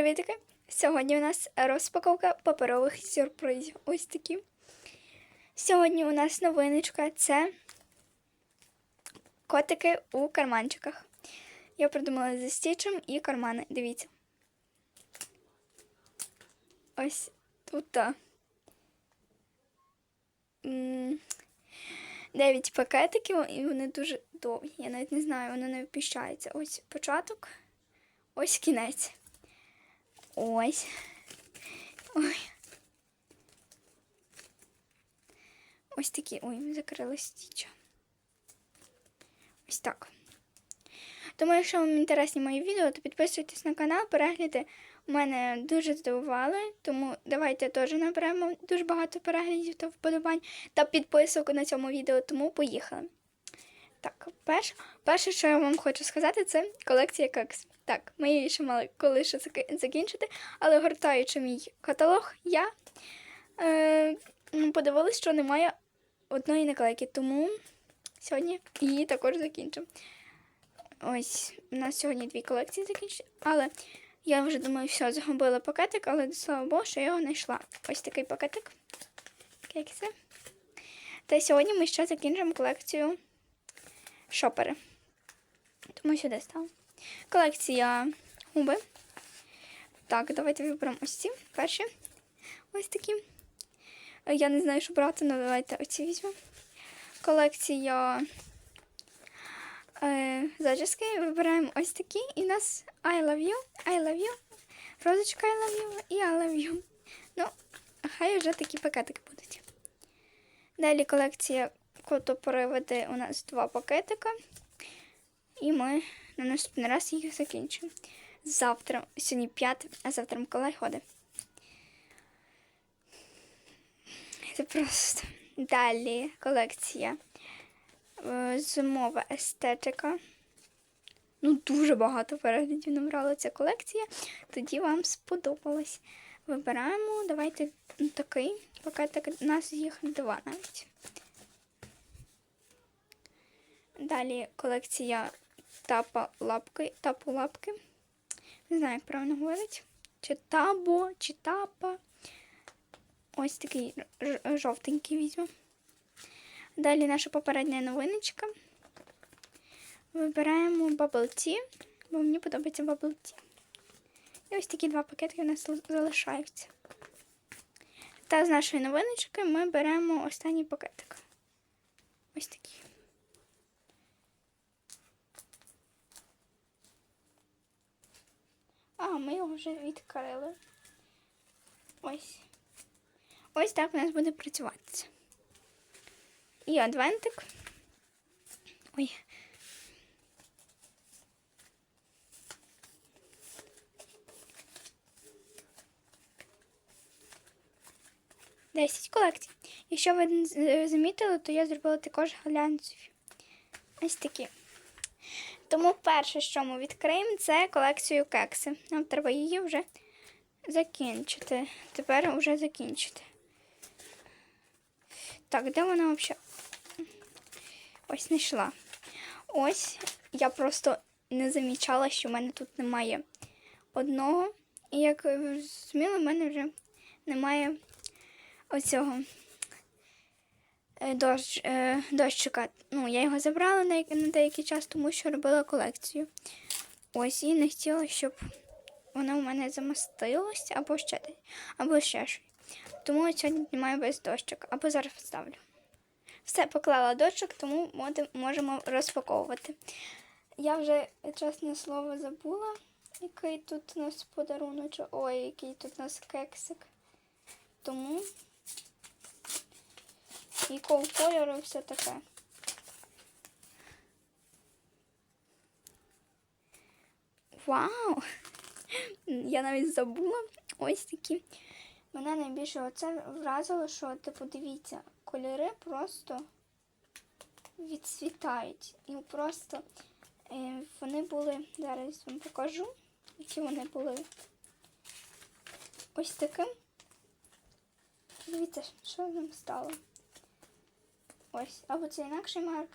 Привітки! Сьогодні у нас розпаковка паперових сюрпризів. Ось такі. Сьогодні у нас новиночка це котики у карманчиках. Я придумала зі стічем і кармани. Дивіться. Ось тут. та. М, Дев'ять пакетиків, і вони дуже довгі. Я навіть не знаю, вони не впіщаються. Ось початок, ось кінець. Ось. Ой. Ось такі. Ой, ми закрили стіча. Ось так. Тому, якщо вам інтересні мої відео, то підписуйтесь на канал, перегляди мене дуже здивували, тому давайте теж наберемо дуже багато переглядів та вподобань та підписок на цьому відео, тому поїхали. Так, перше, перше, що я вам хочу сказати, це колекція кекс. Так, ми її ще мали коли ще закінчити, але гортаючи мій каталог, я е, подивилась, що немає одної наклейки, тому сьогодні її також закінчимо. Ось, у нас сьогодні дві колекції закінчені, але я вже думаю, все, загубила пакетик, але слава Богу, що я його знайшла. Ось такий пакетик. Кекси. Та сьогодні ми ще закінчимо колекцію шопери. Тому сюди ставимо. Колекція губи. Так, давайте виберемо ось ці перші. Ось такі. Я не знаю, що брати, але давайте оці візьмемо. Колекція е, зачіски. Вибираємо ось такі. І у нас I love you, I love you, розочка I love you і I love you. Ну, хай вже такі пакетики будуть. Далі колекція котоприводи у нас два пакетика. І ми на наступний раз їх закінчимо. Завтра, сьогодні 5, а завтра Миколай ходить. Це просто. Далі колекція. е, Зимова естетика. Ну, дуже багато переглядів набрала ця колекція. Тоді вам сподобалось. Вибираємо. Давайте такий пакетик. У нас їх два навіть. Далі колекція тапа лапки, тапу лапки. Не знаю, як правильно говорить. Чи табо, чи тапа. Ось такий жовтенький візьму. Далі наша попередня новиночка. Вибираємо Bubble бо мені подобається Bubble Tea. І ось такі два пакетики у нас залишаються. Та з нашої новиночки ми беремо останній пакетик. Ось такий. А, ми його вже відкрили. Ось. Ось так у нас буде працювати. І адвентик. Ой. Десять колекцій. Якщо ви не замітили, то я зробила також глянцеві. Ось такі. Тому перше, що ми відкриємо, це колекцію кекси. Нам треба її вже закінчити. Тепер вже закінчити. Так, де вона взагалі? Ось знайшла. Ось я просто не замічала, що в мене тут немає одного. І як ви в мене вже немає оцього дощ, е, дощика. Ну, я його забрала на, деякий час, тому що робила колекцію. Ось і не хотіла, щоб воно у мене замастилось або ще або ще щось. Тому я сьогодні знімаю без дощок, або зараз поставлю. Все, поклала дощок, тому можемо розпаковувати. Я вже, чесне слово, забула, який тут у нас подарунок. Ой, який тут у нас кексик. Тому якого кольору все таке. Вау! Я навіть забула ось такі. Мене найбільше оце вразило, що, типу, дивіться, кольори просто відцвітають. І просто е, вони були, зараз вам покажу, які вони були. Ось таким. Дивіться, що нам стало. Ось, або це інакший марк.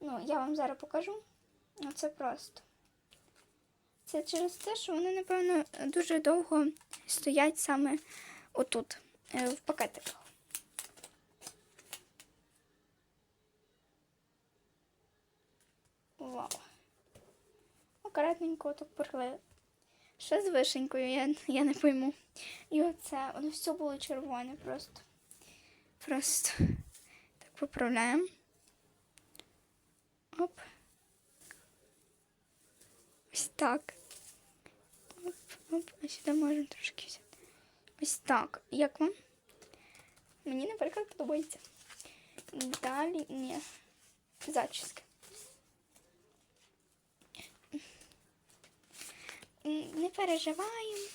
Ну, я вам зараз покажу. Ну, це просто. Це через те, що вони, напевно, дуже довго стоять саме отут, е, в пакетиках. Вау. Акуратненько так порли. Що з вишенькою, я, я не пойму. І оце, воно все було червоне просто. Просто поправляємо. Оп. Ось так. Оп, оп, а сюди можемо трошки взяти. Ось так. Як вам? Мені, наприклад, подобається. Далі ні. Зачіски. Не переживаємо.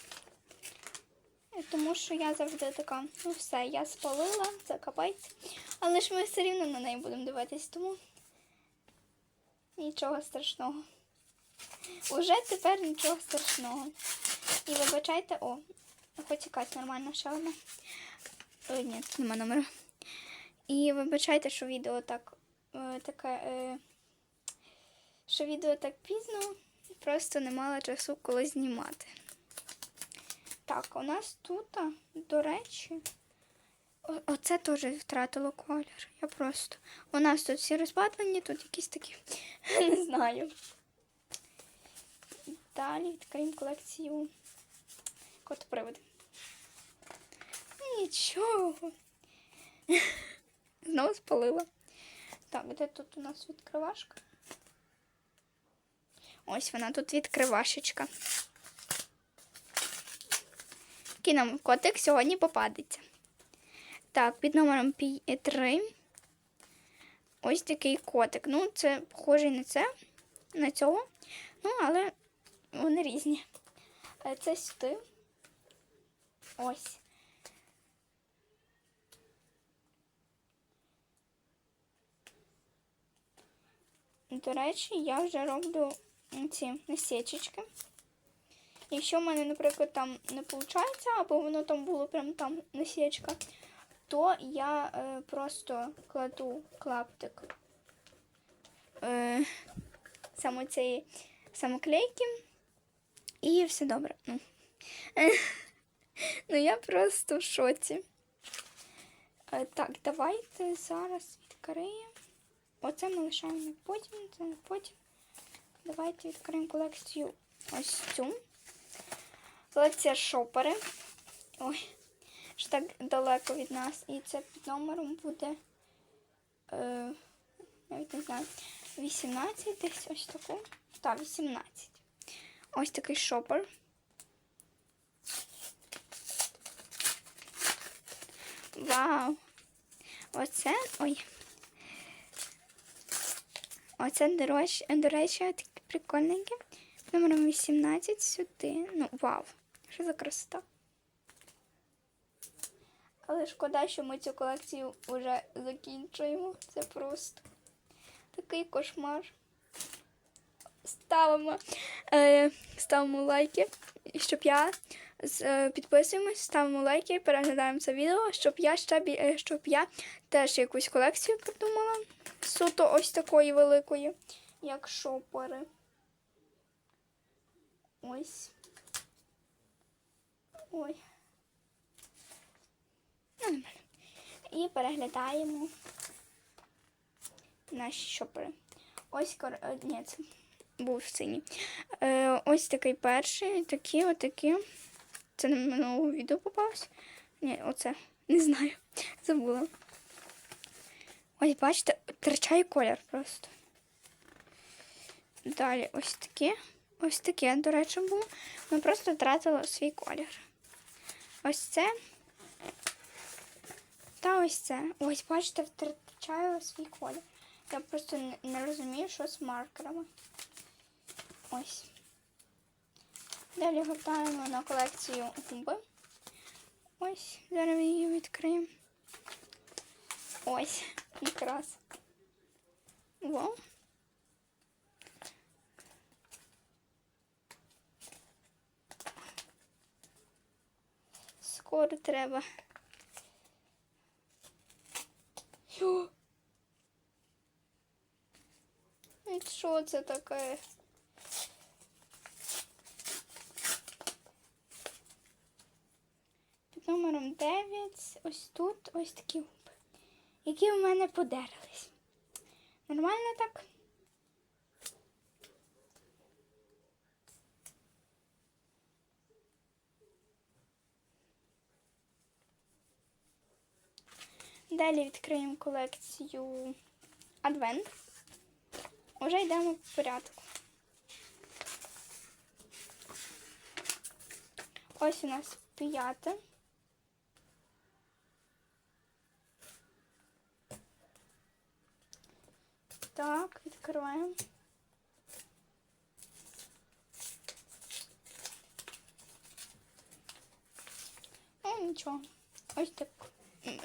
Тому що я завжди така, ну все, я спалила, це капець. Але ж ми все рівно на неї будемо дивитись, тому нічого страшного. Уже тепер нічого страшного. І вибачайте, о, хоч якась нормальна ще одна. О, ні, тут нема номера. І вибачайте, що відео так е, таке, е, що відео так пізно, просто не мала часу коли знімати. Так, у нас тут, до речі, оце теж втратило колір. Я просто. У нас тут всі розпатлені, тут якісь такі, не знаю. Далі відкриємо колекцію котоприводи. Нічого. Знову спалила. Так, де тут у нас відкривашка? Ось вона тут відкривашечка. Який нам котик сьогодні попадеться. Так, під номером 3. Ось такий котик. Ну, це похожий на це, на цього. Ну, але вони різні. Е, Це сюди. Ось. До речі, я вже роблю ці насічечки. Якщо в мене, наприклад, там не виходить, або воно там було прям там насічка, то я е, просто кладу клаптик е, саме цієї самоклейки і все добре. Ну, ну я просто в шоці. Е, так, давайте зараз відкриємо. Оце ми лишаємо потім, це потім. Давайте відкриємо колекцію ось цю. Колекція шопери. Ой, ж так далеко від нас. І це під номером буде. Е, навіть не знаю. 18 десь ось таку. Так, 18. Ось такий шопер. Вау! Оце. Ой. Оце, до речі, таке прикольненьке. Номером 18 сюди. Ну, вау. Що за красота. Але шкода, що ми цю колекцію вже закінчуємо. Це просто такий кошмар. Ставимо, е, ставимо лайки, щоб я е, підписуємось, ставимо лайки, переглядаємо це відео, щоб я ще е, щоб я теж якусь колекцію придумала. Суто ось такої великої, як шопери. Ось. Ой. Ну. І переглядаємо наші шопери. Ось кор... е, Ні, це був синій. Е, ось такий перший, такі, отакі. Це на минулого відео попалось. Ні, оце. Не знаю. Забула. Ось, бачите, втрачає колір просто. Далі ось таке. Ось таке, до речі, було. Ми просто втратили свій колір. Ось це. Та ось це. Ось, бачите, втрачаю свій колір. Я просто не, розумію, що з маркерами. Ось. Далі гортаємо на колекцію губи. Ось, зараз її відкриємо. Ось, якраз. Вау. скоро треба. Ну, що це таке? Під номером 9 ось тут ось такі які в мене подерлись. Нормально так? Далі відкриємо колекцію Адвент. Уже йдемо в порядку. Ось у нас п'яте. Так, відкриваємо. Ну, нічого. Ось так.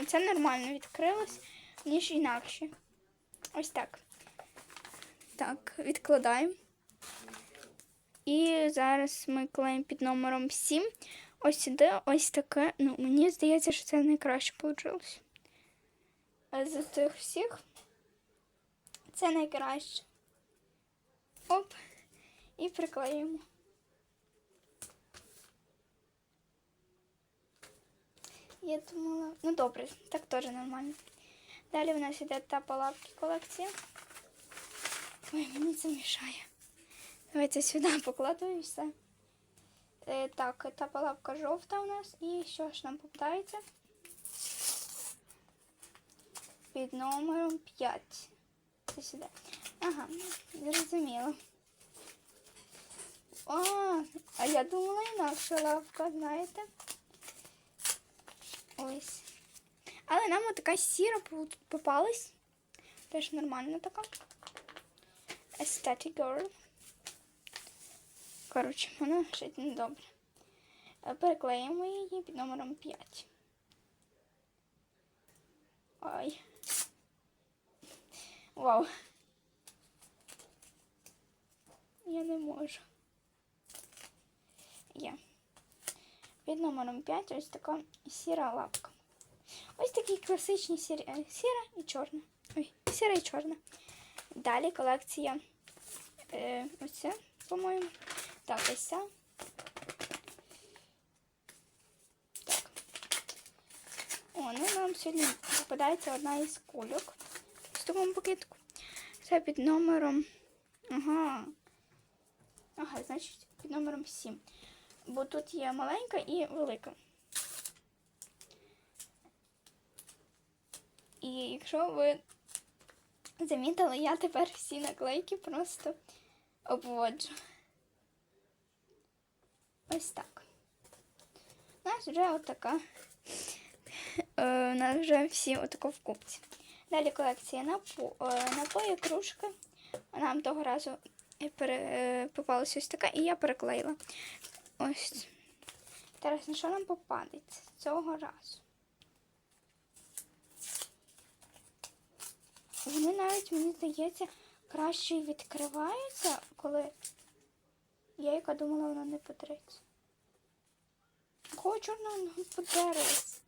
Це нормально відкрилось, ніж інакше. Ось так. Так, відкладаємо. І зараз ми клеїмо під номером 7. Ось сюди ось таке. Ну, мені здається, що це найкраще вийшло. З цих всіх це найкраще. Оп. І приклеїмо. Я думала, ну добре, так теж нормально. Далі в нас іде та палатки колекція. Ой, мені це мішає. Давайте сюди покладу і все. Е, так, та палатка жовта у нас. І що ж нам попадається? Під номером 5. Це сюди. Ага, зрозуміло. А, а я думала інакша лавка, знаєте? Ось. Але нам така сіра попалась. Теж нормальна така. Aesthetic Girl. Коротше, вона шить недобре. Е, Переклеїмо її під номером 5. Ой. Вау. Я не можу. Є. Під номером 5 ось така сіра лапка. Ось такі класичні сірі, е, сіра і чорна. Ой, сіра і чорна. Далі колекція е, ось це, по-моєму. Так, ось ця. Так. О, ну нам сьогодні попадається одна із кульок в такому пакетку. Це під номером. Ага. Ага, значить, під номером 7. Бо тут є маленька і велика. І якщо ви замітили, я тепер всі наклейки просто обводжу. Ось так. У нас вже отака. Е, У нас вже всі отако в купці. Далі колекція е, напої, кружки. Нам того разу е, попалася ось така, і я переклеїла. Ось. Зараз на що нам попадеться цього разу? Вони навіть, мені здається, краще відкриваються, коли я яка думала, вона не подереться. Кого чорного не подерилась?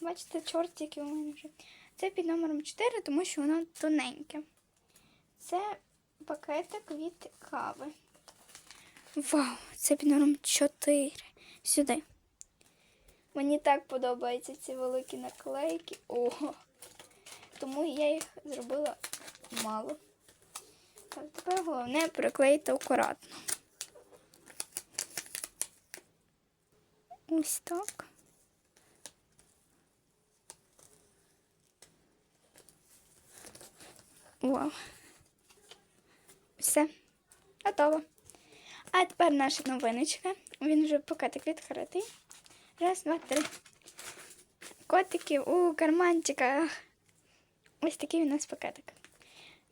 Бачите, який у мене вже. Це під номером 4, тому що воно тоненьке. Це пакетик від кави. Вау, це під номером 4. Сюди. Мені так подобаються ці великі наклейки. Ого. Тому я їх зробила мало. Так, тепер головне приклеїти акуратно. Ось так. Вау. Все. Готово. А тепер наша новиночка. Він вже пакетик відкритий. Раз, два, три. Котики у карманчиках. Ось такий у нас пакетик.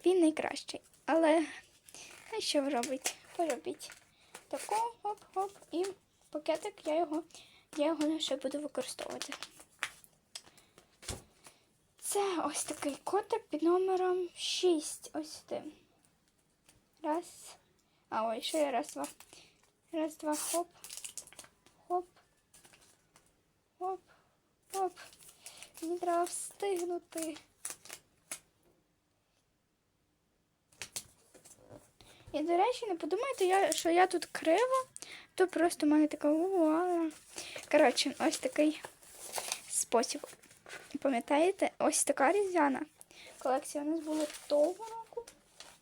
Він найкращий. Але а що ви робите? Поробіть. Таку, хоп-хоп. І пакетик я його, я його ще буду використовувати. Це ось такий котик під номером 6. Ось сюди. Раз. А ой, ще раз, два. Раз, два, хоп. Хоп. Хоп. Хоп. Мені треба встигнути. І, до речі, не подумайте, я, що я тут криво, то просто в мене така увага. Коротше, ось такий спосіб. Пам'ятаєте, ось така різдвяна колекція у нас була того.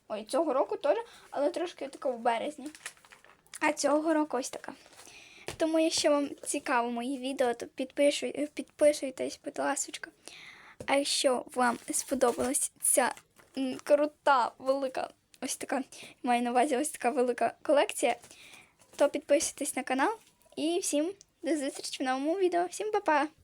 Ой, цього року теж, але трошки така в березні. А цього року ось така. Тому, якщо вам цікаво мої відео, то підпишу- підписуйтесь, будь ласка. А якщо вам сподобалась ця крута, велика, ось така, маю на увазі ось така велика колекція, то підписуйтесь на канал і всім до зустрічі в новому відео. Всім па-па!